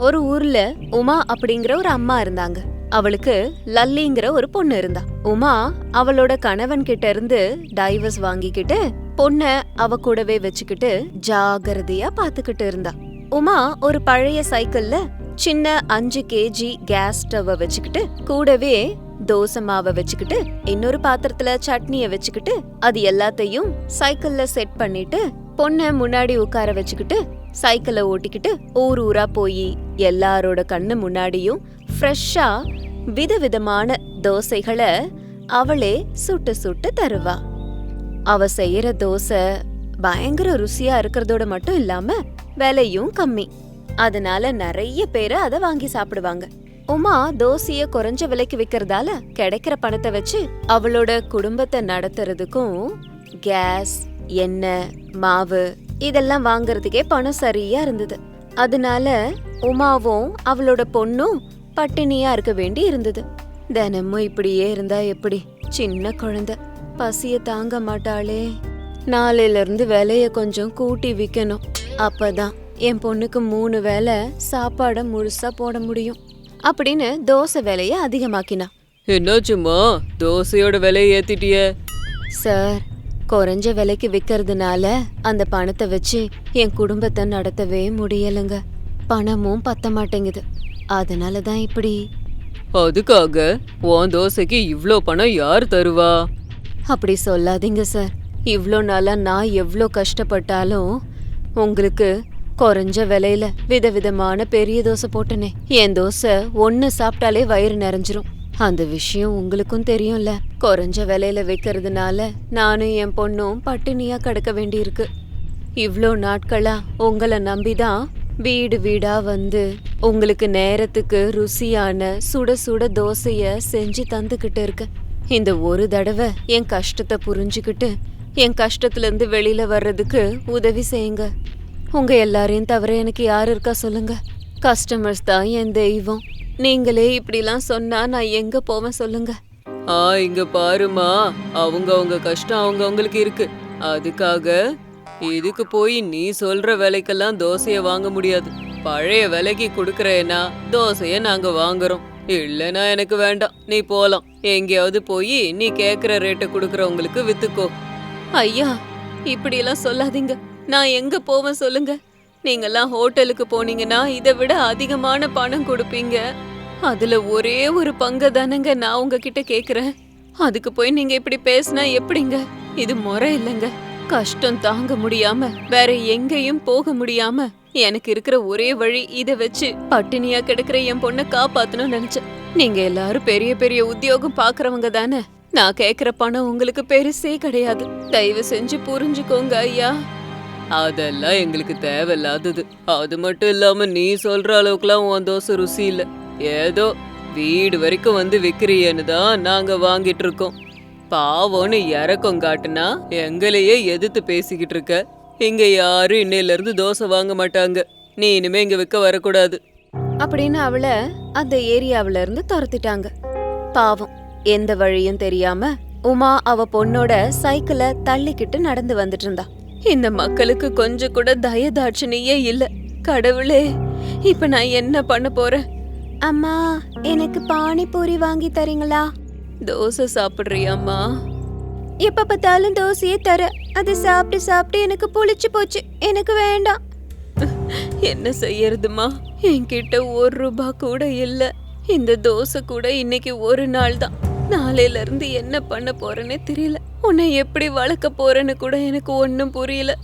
ஒரு ஊர்ல உமா அப்படிங்கிற ஒரு அம்மா இருந்தாங்க. அவளுக்கு லல்லிங்கிற ஒரு பொண்ணு இருந்தா. உமா அவளோட கணவன் கிட்ட இருந்து டைவர்ஸ் வாங்கிக்கிட்டு பொண்ண அவ கூடவே வச்சுக்கிட்டு ஜாகிரதையா பாத்துக்கிட்டு இருந்தா. உமா ஒரு பழைய சைக்கிள்ல சின்ன அஞ்சு கேஜி கேஸ் ஸ்டவ் வச்சுக்கிட்டு கூடவே தோசை மாவை வச்சுக்கிட்டு இன்னொரு பாத்திரத்துல சட்னிய வச்சுக்கிட்டு அது எல்லாத்தையும் சைக்கிள்ல செட் பண்ணிட்டு பொண்ண முன்னாடி உட்கார வச்சுக்கிட்டு சைக்கிளை ஓட்டிக்கிட்டு ஊர் ஊரா போய் எல்லாரோட கண்ணு முன்னாடியும் ஃப்ரெஷ்ஷா விதவிதமான தோசைகளை அவளே சுட்டு சுட்டு தருவா. அவ செய்யற தோசை பயங்கர ருசியா இருக்கிறதோட மட்டும் இல்லாம விலையும் கம்மி. அதனால நிறைய பேர் அதை வாங்கி சாப்பிடுவாங்க. உமா தோசைய குறைஞ்ச விலைக்கு விக்கிறதால கிடைக்கிற பணத்தை வச்சு அவளோட குடும்பத்தை நடத்துறதுக்கும் கேஸ் எண்ணெய் மாவு இதெல்லாம் வாங்குறதுக்கே பணம் சரியா இருந்தது. அதனால உமாவும் அவளோட பொண்ணும் பட்டினியா இருக்க வேண்டி இருந்தது. தினமும் இப்படியே இருந்தா எப்படி? சின்ன குழந்தை. பசிய தாங்க மாட்டாளே. நாளையில இருந்து விலைய கொஞ்சம் கூட்டி விக்கணும். அப்பதான் என் பொண்ணுக்கு மூணு வேளை சாப்பாட முழுசா போட முடியும். அப்படின்னு தோசை விலைய அதிகமாக்கினா. என்னாச்சும்மா? தோசையோட விலையை ஏத்திட்டிய. சார் குறைஞ்ச விலைக்கு விக்கிறதுனால அந்த பணத்தை வச்சு என் குடும்பத்தை நடத்தவே முடியலைங்க. பணமும் பத்த மாட்டேங்குது. அதனால தான் இப்படி. அதுக்காக உன் தோசைக்கு இவ்ளோ பணம் யார் தருவா? அப்படி சொல்லாதீங்க சார். இவ்ளோ நாளா நான் எவ்ளோ கஷ்டப்பட்டாலும் உங்களுக்கு குறைஞ்ச விலையில விதவிதமான பெரிய தோசை போட்டனே. என் தோசை ஒன்னு சாப்பிட்டாலே வயிறு நிறைஞ்சிரும். அந்த விஷயம் உங்களுக்கும் தெரியும்ல. குறைஞ்ச விலையில வைக்கிறதுனால நானும் என் பொண்ணும் பட்டினியா கிடக்க வேண்டியிருக்கு. இவ்வளோ நாட்களா உங்களை நம்பிதான் வீடு வீடா வந்து உங்களுக்கு நேரத்துக்கு ருசியான சுட சுட தோசைய செஞ்சு தந்துக்கிட்டு இருக்கேன் இந்த ஒரு தடவை என் கஷ்டத்தை புரிஞ்சுக்கிட்டு என் கஷ்டத்துலேருந்து வெளியில வர்றதுக்கு உதவி செய்யுங்க. உங்க எல்லாரையும் தவிர எனக்கு யார் இருக்கா சொல்லுங்க. கஸ்டமர்ஸ் தான் என் தெய்வம். நீங்களே இப்படிலாம் சொன்னா நான் எங்க போவேன் சொல்லுங்க. ஆ இங்க பாருமா அவங்க அவங்க கஷ்டம் அவங்க அவங்களுக்கு இருக்கு. அதுக்காக இதுக்கு போய் நீ சொல்ற விலைக்கெல்லாம் தோசைய வாங்க முடியாது. பழைய விலைக்கு கொடுக்கறேன்னா தோசைய நாங்க வாங்குறோம். இல்லைன்னா எனக்கு வேண்டாம். நீ போலாம். எங்கேயாவது போய் நீ கேக்குற ரேட்டை கொடுக்கறவங்களுக்கு வித்துக்கோ. ஐயா இப்படியெல்லாம் சொல்லாதீங்க. நான் எங்க போவேன் சொல்லுங்க. நீங்கெல்லாம் ஹோட்டலுக்கு போனீங்கன்னா இதை விட அதிகமான பணம் கொடுப்பீங்க. அதுல ஒரே ஒரு பங்கு தானங்க நான் உங்ககிட்ட கேக்குறேன். அதுக்கு போய் நீங்க இப்படி பேசினா எப்படிங்க? இது முறை இல்லைங்க. கஷ்டம் தாங்க முடியாம வேற எங்கேயும் போக முடியாம எனக்கு இருக்கிற ஒரே வழி இத வச்சு பட்டினியா கிடக்குற என் பொண்ணை காப்பாத்தணும்னு நினைச்சேன். நீங்க எல்லாரும் பெரிய பெரிய உத்தியோகம் பாக்குறவங்க தானே. நான் கேக்குற பணம் உங்களுக்கு பெருசே கிடையாது. தயவு செஞ்சு புரிஞ்சுக்கோங்க ஐயா. அதெல்லாம் எங்களுக்கு தேவையில்லாதது. அது மட்டும் இல்லாம நீ சொல்ற அளவுக்குலாம் உன் தோசை ருசி இல்லை. ஏதோ வீடு வரைக்கும் வந்து விற்கிறியன்னு தான் நாங்க வாங்கிட்டு இருக்கோம். பாவம்னு இறக்கம் காட்டுனா எங்களையே எதிர்த்து பேசிக்கிட்டு இருக்க. இங்க யாரும் இன்னையில இருந்து தோசை வாங்க மாட்டாங்க. நீ இனிமே இங்க விற்க வரக்கூடாது. அப்படின்னு அவளை அந்த ஏரியாவுல இருந்து துரத்திட்டாங்க. பாவம் எந்த வழியும் தெரியாம உமா அவ பொண்ணோட சைக்கிளை தள்ளிக்கிட்டு நடந்து வந்துட்டு இருந்தா. இந்த மக்களுக்கு கொஞ்சம் கூட தயதாட்சணியே இல்ல. கடவுளே இப்ப நான் என்ன பண்ண போறேன்? அம்மா எனக்கு பானிபூரி வாங்கி தரீங்களா? தோசை சாப்பிடுறியாம்மா. எப்ப பார்த்தாலும் தோசையே தர. அது சாப்பிட்டு சாப்பிட்டு எனக்கு புளிச்சு போச்சு. எனக்கு வேண்டாம். என்ன செய்யறதுமா என்கிட்ட ஒரு ரூபா கூட இல்ல. இந்த தோசை கூட இன்னைக்கு ஒரு நாள் தான். நாளையில இருந்து என்ன பண்ண போறேன்னே தெரியல. உன்னை எப்படி வளர்க்க போறேன்னு கூட எனக்கு ஒன்னும் புரியல.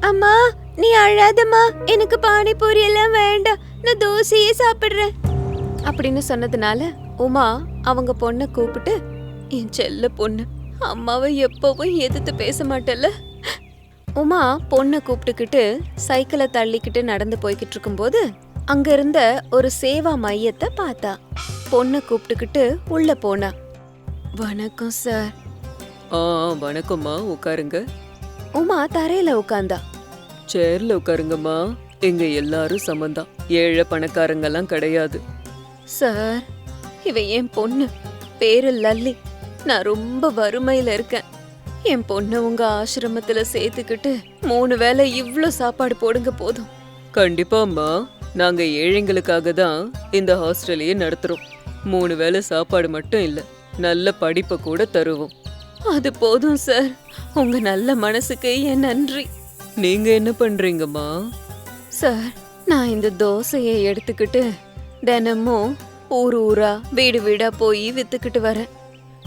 அம்மா நீ அழாதம்மா. எனக்கு பானிபூரி எல்லாம் வேண்டாம். நான் தோசையே சாப்பிடுறேன். அப்படின்னு சொன்னதுனால உமா அவங்க பொண்ணை கூப்பிட்டு என் செல்ல பொண்ணு அம்மாவை எப்பவும் எதிர்த்து பேச மாட்டல்ல. உமா பொண்ணை கூப்பிட்டுக்கிட்டு சைக்கிளை தள்ளிக்கிட்டு நடந்து போய்கிட்டு இருக்கும்போது அங்க இருந்த ஒரு சேவா மையத்தை பார்த்தா. பொண்ணை கூப்பிட்டுக்கிட்டு உள்ள போனா. வணக்கம் சார். ஆ வணக்கம்மா உட்காருங்க. உமா தரையில உட்காந்தா. சேர்ல உட்காருங்கம்மா. இங்க எல்லாரும் சமந்தான் ஏழை பணக்காரங்கெல்லாம் கிடையாது. சார் இவ என் பொண்ணு. பேரு லல்லி. நான் ரொம்ப வறுமையில இருக்கேன். என் பொண்ணை உங்க ஆசிரமத்துல சேர்த்துக்கிட்டு மூணு வேளை இவ்ளோ சாப்பாடு போடுங்க போதும். கண்டிப்பாம்மா. நாங்க ஏழைங்களுக்காக தான் இந்த ஹாஸ்டலையே நடத்துறோம். மூணு வேளை சாப்பாடு மட்டும் இல்ல நல்ல படிப்பை கூட தருவோம். அது போதும் சார். உங்க நல்ல மனசுக்கு என் நன்றி. நீங்க என்ன பண்றீங்கம்மா? சார் நான் இந்த தோசையை எடுத்துக்கிட்டு தினமும் ஊர் ஊரா வீடு வீடா போய் வித்துக்கிட்டு வரேன்.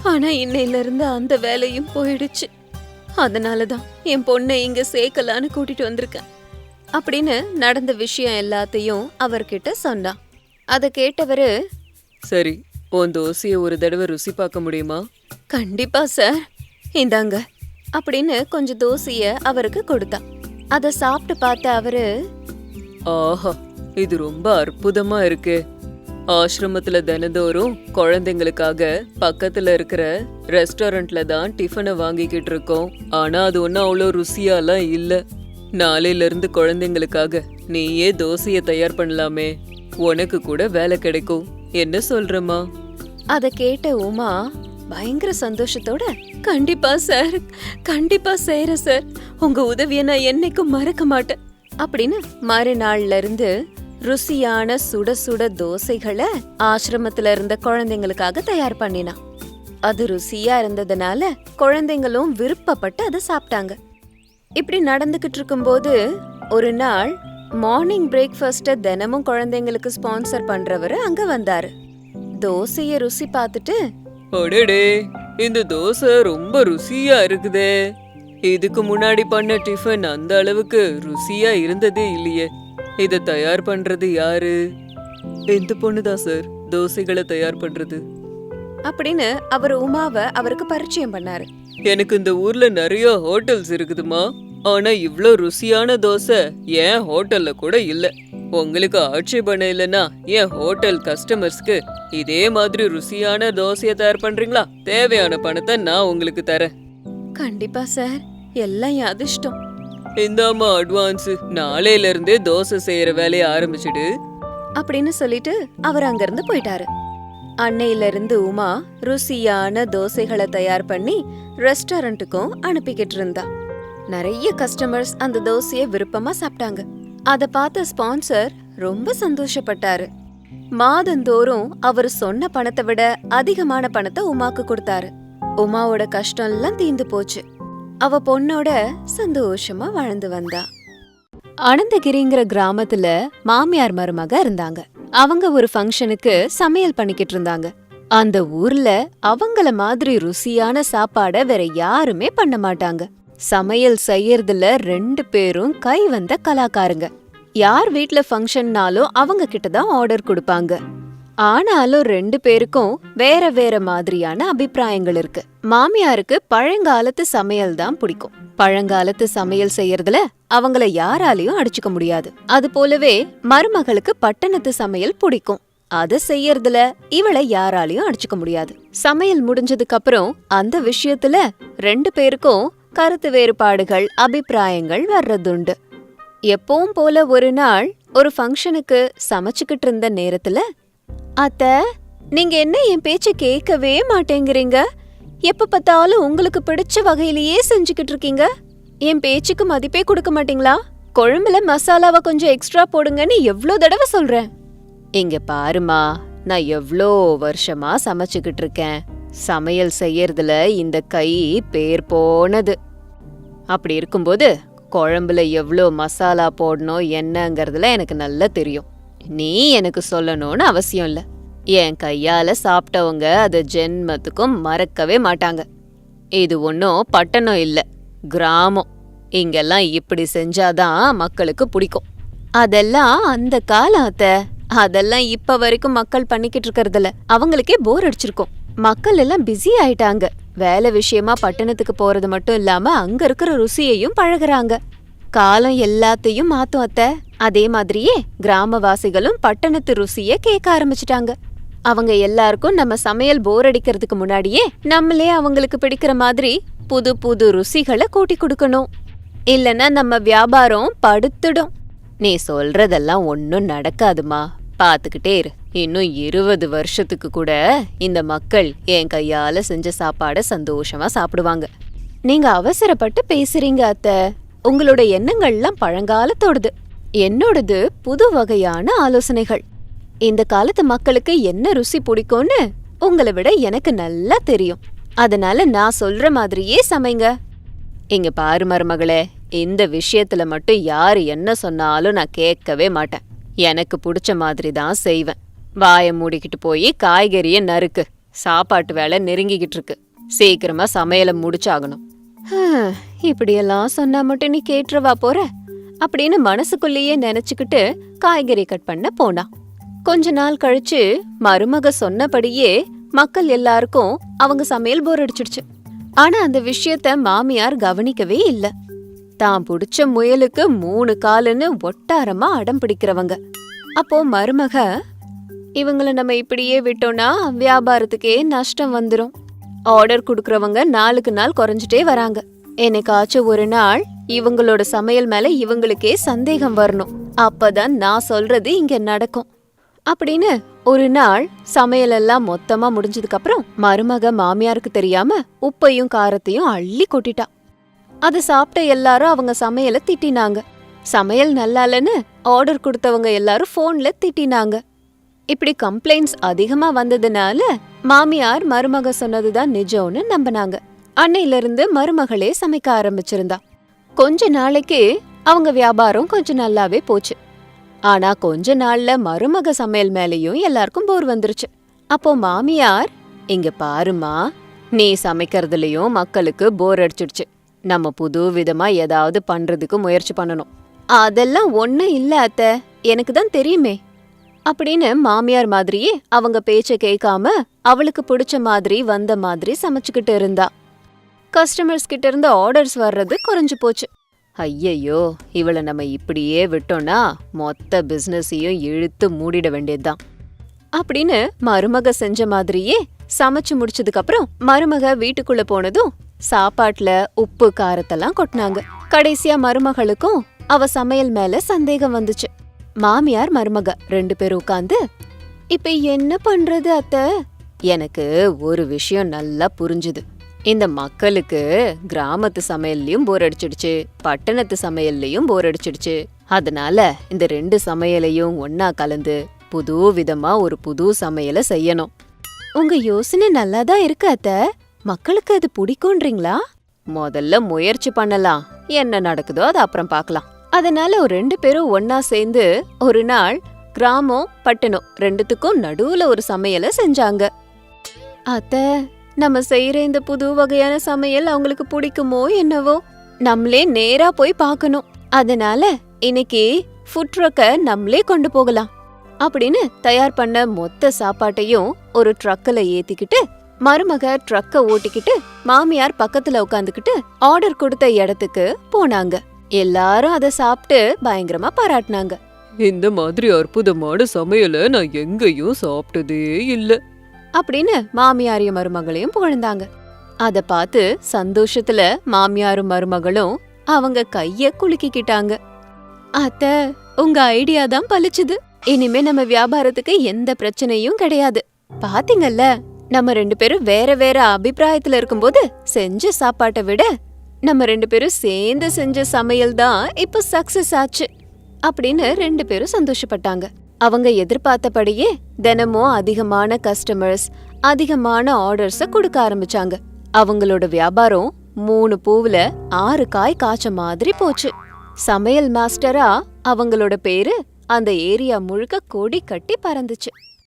ஆனா இன்னையில இருந்து அந்த வேலையும் போயிடுச்சு. அதனால தான் என் பொண்ணை இங்க சேர்க்கலான்னு கூட்டிட்டு வந்திருக்கேன். அப்படின்னு நடந்த விஷயம் எல்லாத்தையும் அவர்கிட்ட சொன்னான் அதை கேட்டவரு சரி உன் தோசையை ஒரு தடவை ருசி பார்க்க முடியுமா? கண்டிப்பா சார் இந்தாங்க அப்படின்னு கொஞ்சம் தோசைய அவருக்கு கொடுத்தான். அதை சாப்பிட்டு பார்த்த அவரு ஆஹா இது ரொம்ப அற்புதமா இருக்கு. ஆசிரமத்துல தினந்தோறும் குழந்தைங்களுக்காக பக்கத்துல இருக்கிற ரெஸ்டாரண்ட்ல தான் டிஃபனை வாங்கிக்கிட்டு இருக்கோம். ஆனா அது ஒன்றும் அவ்வளோ ருசியாலாம் இல்ல. நாளையில இருந்து குழந்தைங்களுக்காக நீயே தோசையை தயார் பண்ணலாமே. உனக்கு கூட வேலை கிடைக்கும். என்ன சொல்றமா அத கேட்ட உமா பயங்கர சந்தோஷத்தோட கண்டிப்பா சார் கண்டிப்பா செய்யறேன் சார் உங்க உதவிய நான் என்னைக்கும் மறக்க மாட்டேன். அப்படின்னு மறுநாள்ல இருந்து ருசியான சுட சுட தோசைகளை ஆசிரமத்துல இருந்த குழந்தைங்களுக்காக தயார் பண்ணினான். அது ருசியா இருந்ததுனால குழந்தைங்களும் விருப்பப்பட்டு அதை சாப்பிட்டாங்க. இப்படி நடந்துகிட்டு இருக்கும்போது ஒரு நாள் மார்னிங் பிரேக்ஃபாஸ்ட தினமும் குழந்தைங்களுக்கு ஸ்பான்சர் பண்றவர் அங்க வந்தாரு. தோசையை ருசி பார்த்துட்டு அடடே இந்த தோசை ரொம்ப ருசியா இருக்குதே. இதுக்கு முன்னாடி பண்ண டிஃபன் அந்த அளவுக்கு ருசியா இருந்ததே இல்லையே. இத தயார் பண்றது யாரு? இந்த பொண்ணுதான் சார் தோசைகளை தயார் பண்றது? அப்படின்னு அவர் உமாவை அவருக்கு பரிச்சயம் பண்ணாரு. எனக்கு இந்த ஊர்ல நிறைய ஹோட்டல்ஸ் இருக்குதுமா ஆனா இவ்ளோ ருசியான தோசை ஏன் ஹோட்டல்ல கூட இல்ல. உங்களுக்கு ஆட்சேபணம் இல்லைன்னா என் ஹோட்டல் கஸ்டமர்ஸ்க்கு இதே மாதிரி ருசியான தோசையை தயார் பண்றீங்களா? தேவையான பணத்தை நான் உங்களுக்கு தரேன். கண்டிப்பா சார். எல்லாம் என் அதிர்ஷ்டம். இந்தாம்மா அட்வான்ஸ் நாளையில இருந்தே தோசை செய்யற வேலையை ஆரம்பிச்சிடு. அப்படின்னு சொல்லிட்டு அவர் அங்கிருந்து போயிட்டாரு. அன்னையில இருந்து உமா ருசியான தோசைகளை தயார் பண்ணி ரெஸ்டாரண்ட்டுக்கும் அனுப்பிக்கிட்டு இருந்தா. நிறைய கஸ்டமர்ஸ் அந்த தோசையை விருப்பமா சாப்பிட்டாங்க. அத பார்த்த ஸ்பான்சர் ரொம்ப சந்தோஷப்பட்டாரு. மாதந்தோறும் அவர் சொன்ன பணத்தை விட அதிகமான பணத்தை உமாக்கு கொடுத்தாரு. உமாவோட கஷ்டம் எல்லாம் தீந்து போச்சு. அவ பொண்ணோட சந்தோஷமா வாழ்ந்து வந்தா. அனந்தகிரிங்கிற கிராமத்துல மாமியார் மருமக இருந்தாங்க. அவங்க ஒரு ஃபங்க்ஷனுக்கு சமையல் பண்ணிக்கிட்டு இருந்தாங்க. அந்த ஊர்ல அவங்கள மாதிரி ருசியான சாப்பாட வேற யாருமே பண்ண மாட்டாங்க. சமையல் செய்யறதுல ரெண்டு பேரும் கை வந்த கலாக்காரங்க. யார் வீட்ல ஃபங்க்ஷன்னாலும் அவங்க கிட்ட தான் ஆர்டர் கொடுப்பாங்க. ஆனாலும் ரெண்டு பேருக்கும் வேற வேற மாதிரியான அபிப்பிராயங்கள் இருக்கு. மாமியாருக்கு பழங்காலத்து சமையல் தான் பிடிக்கும். பழங்காலத்து சமையல் செய்யறதுல அவங்கள யாராலையும் அடிச்சுக்க முடியாது. அது போலவே மருமகளுக்கு பட்டணத்து சமையல் பிடிக்கும். அத செய்யறதுல இவளை யாராலையும் அடிச்சுக்க முடியாது. சமையல் முடிஞ்சதுக்கு அப்புறம் அந்த விஷயத்துல ரெண்டு பேருக்கும் கருத்து வேறுபாடுகள் அபிப்பிராயங்கள் வர்றதுண்டு. எப்பவும் போல ஒரு நாள் ஒரு ஃபங்க்ஷனுக்கு சமைச்சுக்கிட்டு இருந்த நேரத்துல அத்த நீங்க என்ன என் பேச்ச கேட்கவே மாட்டேங்கிறீங்க? எப்ப பார்த்தாலும் உங்களுக்கு பிடிச்ச வகையிலேயே செஞ்சுக்கிட்டு இருக்கீங்க? என் பேச்சுக்கு மதிப்பே கொடுக்க மாட்டீங்களா? குழம்புல மசாலாவை கொஞ்சம் எக்ஸ்ட்ரா போடுங்கன்னு எவ்வளோ தடவை சொல்றேன். இங்க பாருமா நான் எவ்வளோ வருஷமா சமைச்சுக்கிட்டு இருக்கேன். சமையல் செய்யறதுல இந்த கை பேர் போனது. அப்படி இருக்கும்போது குழம்புல எவ்வளோ மசாலா போடணும் என்னங்கிறதுல எனக்கு நல்லா தெரியும். நீ எனக்கு சொல்லணும்னு அவசியம் இல்லை. என் கையால் சாப்பிட்டவங்க அதை ஜென்மத்துக்கும் மறக்கவே மாட்டாங்க. இது ஒன்றும் பட்டணம் இல்லை கிராமம். இங்கெல்லாம் இப்படி செஞ்சாதான் மக்களுக்கு பிடிக்கும். அதெல்லாம் அந்த காலம் அத்த அதெல்லாம் இப்ப வரைக்கும் மக்கள் பண்ணிக்கிட்டு இருக்கிறதுல அவங்களுக்கே போர் அடிச்சிருக்கும். மக்கள் எல்லாம் பிஸி ஆயிட்டாங்க. வேலை விஷயமா பட்டணத்துக்கு போறது மட்டும் இல்லாம அங்க இருக்கிற ருசியையும் பழகுறாங்க. காலம் எல்லாத்தையும் மாத்தும் அத்த. அதே மாதிரியே கிராமவாசிகளும் பட்டணத்து ருசிய கேட்க ஆரம்பிச்சிட்டாங்க. அவங்க எல்லாருக்கும் நம்ம சமையல் போர் அடிக்கிறதுக்கு முன்னாடியே நம்மளே அவங்களுக்கு பிடிக்கிற மாதிரி புது புது ருசிகளை கூட்டி கொடுக்கணும். இல்லனா நம்ம வியாபாரம் படுத்துடும். நீ சொல்றதெல்லாம் ஒன்னும் நடக்காதுமா. பாத்துக்கிட்டே இரு. இன்னும் இருபது வருஷத்துக்கு கூட இந்த மக்கள் என் கையால செஞ்ச சாப்பாட சந்தோஷமா சாப்பிடுவாங்க. நீங்க அவசரப்பட்டு பேசுறீங்க அத்த. உங்களோட எண்ணங்கள்லாம் பழங்காலத்தோடது என்னோடது புது வகையான ஆலோசனைகள். இந்த காலத்து மக்களுக்கு என்ன ருசி பிடிக்கும்னு உங்களை விட எனக்கு நல்லா தெரியும். அதனால நான் சொல்ற மாதிரியே சமைங்க. இங்க பாரு மருமகளே இந்த விஷயத்துல மட்டும் யாரு என்ன சொன்னாலும் நான் கேட்கவே மாட்டேன். எனக்கு பிடிச்ச மாதிரி தான் செய்வேன். வாயை மூடிக்கிட்டு போய் காய்கறியை நறுக்கு. சாப்பாட்டு வேலை நெருங்கிக்கிட்டு இருக்கு. சீக்கிரமா சமையலை முடிச்சாகணும். இப்படியெல்லாம் சொன்னா மட்டும் நீ கேட்டுறவா போற? அப்படின்னு மனசுக்குள்ளேயே நினைச்சுக்கிட்டு காய்கறி கட் பண்ண போனா. கொஞ்ச நாள் கழிச்சு மருமக சொன்னபடியே மக்கள் எல்லாருக்கும் அவங்க சமையல் போர் அடிச்சிடுச்சு. ஆனா அந்த விஷயத்த மாமியார் கவனிக்கவே இல்ல. தான் புடிச்ச முயலுக்கு மூணு காலுன்னு ஒட்டாரமா அடம் பிடிக்கிறவங்க. அப்போ மருமக இவங்களை நம்ம இப்படியே விட்டோம்னா வியாபாரத்துக்கே நஷ்டம் வந்துடும் ஆர்டர் கொடுக்குறவங்க நாளுக்கு நாள் குறைஞ்சிட்டே வராங்க. என்னைக்காச்சும் ஒரு நாள் இவங்களோட சமையல் மேல இவங்களுக்கே சந்தேகம் வரணும். அப்பதான் நான் சொல்றது இங்க நடக்கும். அப்படின்னு ஒரு நாள் சமையல் எல்லாம் மொத்தமா முடிஞ்சதுக்கு அப்புறம் மருமக மாமியாருக்கு தெரியாம உப்பையும் காரத்தையும் அள்ளி கொட்டிட்டா. அதை சாப்பிட்ட எல்லாரும் அவங்க சமையலை திட்டினாங்க. சமையல் நல்லா இல்லைன்னு ஆர்டர் கொடுத்தவங்க எல்லாரும் ஃபோன்ல திட்டினாங்க. இப்படி கம்ப்ளைண்ட்ஸ் அதிகமா வந்ததுனால மாமியார் மருமக சொன்னதுதான் நிஜம்னு நம்பினாங்க. அன்னையில இருந்து மருமகளே சமைக்க ஆரம்பிச்சிருந்தா. கொஞ்ச நாளைக்கு அவங்க வியாபாரம் கொஞ்சம் நல்லாவே போச்சு. ஆனா கொஞ்ச நாள்ல மருமக சமையல் மேலயும் எல்லாருக்கும் போர் வந்துருச்சு. அப்போ மாமியார் இங்க பாருமா நீ சமைக்கிறதுலயும் மக்களுக்கு போர் அடிச்சிடுச்சு. நம்ம புது விதமா ஏதாவது பண்றதுக்கு முயற்சி பண்ணணும். அதெல்லாம் ஒண்ணும் இல்ல அத்த. எனக்கு தான் தெரியுமே. அப்படின்னு மாமியார் மாதிரியே அவங்க பேச்ச கேட்காம அவளுக்கு பிடிச்ச மாதிரி வந்த மாதிரி சமைச்சுக்கிட்டு இருந்தா. கஸ்டமர்ஸ் கிட்ட இருந்து ஆர்டர்ஸ் வர்றது குறைஞ்சு போச்சு. ஐயையோ இவளை நம்ம இப்படியே விட்டோம்னா மொத்த பிசினஸையும் இழுத்து மூடிட வேண்டியதுதான். அப்படின்னு மருமக செஞ்ச மாதிரியே சமைச்சு முடிச்சதுக்கு அப்புறம் மருமக வீட்டுக்குள்ள போனதும் சாப்பாட்டுல உப்பு காரத்தெல்லாம் கொட்டினாங்க. கடைசியா மருமகளுக்கும் அவ சமையல் மேல சந்தேகம் வந்துச்சு. மாமியார் மருமக ரெண்டு பேரும் உட்காந்து இப்ப என்ன பண்றது அத்த? எனக்கு ஒரு விஷயம் நல்லா புரிஞ்சுது. இந்த மக்களுக்கு கிராமத்து சமையல்லையும் போர் அடிச்சிடுச்சு பட்டணத்து சமையல்லையும் போர் அடிச்சிடுச்சு. அதனால இந்த ரெண்டு சமையலையும் ஒன்னா கலந்து புது விதமா ஒரு புது சமையலை செய்யணும். உங்க யோசனை நல்லா தான் இருக்கு அத்த. மக்களுக்கு அது பிடிக்கும்ன்றீங்களா? முதல்ல முயற்சி பண்ணலாம். என்ன நடக்குதோ அது அப்புறம் பார்க்கலாம். அதனால ஒரு ரெண்டு பேரும் ஒன்னா சேர்ந்து ஒரு நாள் கிராமம் பட்டணம் ரெண்டுத்துக்கும் நடுவுல ஒரு சமையலை செஞ்சாங்க. அத்த நம்ம செய்யற இந்த புது வகையான சமையல் அவங்களுக்கு பிடிக்குமோ என்னவோ? நம்மளே நேரா போய் பார்க்கணும். அதனால இன்னைக்கு ஃபுட் ட்ரக்க நம்மளே கொண்டு போகலாம் அப்படின்னு தயார் பண்ண மொத்த சாப்பாட்டையும் ஒரு ட்ரக்கில் ஏத்திக்கிட்டு மருமக ட்ரக்க ஓட்டிக்கிட்டு மாமியார் பக்கத்துல உட்காந்துக்கிட்டு ஆர்டர் கொடுத்த இடத்துக்கு போனாங்க. எல்லாரும் அதை சாப்பிட்டு பயங்கரமா பாராட்டினாங்க. இந்த மாதிரி அற்புதமான சமையலை நான் எங்கேயும் சாப்பிட்டதே இல்ல. அப்படின்னு மாமியாரையும் மருமகளையும் புகழ்ந்தாங்க. அத பார்த்து சந்தோஷத்துல மாமியாரும் மருமகளும் அவங்க கைய குலுக்கிக்கிட்டாங்க. அத்த உங்க ஐடியா தான் பலிச்சுது இனிமே நம்ம வியாபாரத்துக்கு எந்த பிரச்சனையும் கிடையாது. பாத்தீங்கல்ல நம்ம ரெண்டு பேரும் வேற வேற அபிப்பிராயத்துல இருக்கும்போது செஞ்ச சாப்பாட்டை விட நம்ம ரெண்டு பேரும் சேர்ந்து செஞ்ச சமையல் தான் இப்போ சக்சஸ் ஆச்சு அப்படின்னு ரெண்டு பேரும் சந்தோஷப்பட்டாங்க. அவங்க எதிர்பார்த்தபடியே தினமும் அதிகமான கஸ்டமர்ஸ் அதிகமான ஆர்டர்ஸ கொடுக்க ஆரம்பிச்சாங்க. அவங்களோட வியாபாரம் மூணு பூவுல ஆறு காய் காய்ச்ச மாதிரி போச்சு. சமையல் மாஸ்டரா அவங்களோட பேரு அந்த ஏரியா முழுக்க கொடி கட்டி பறந்துச்சு.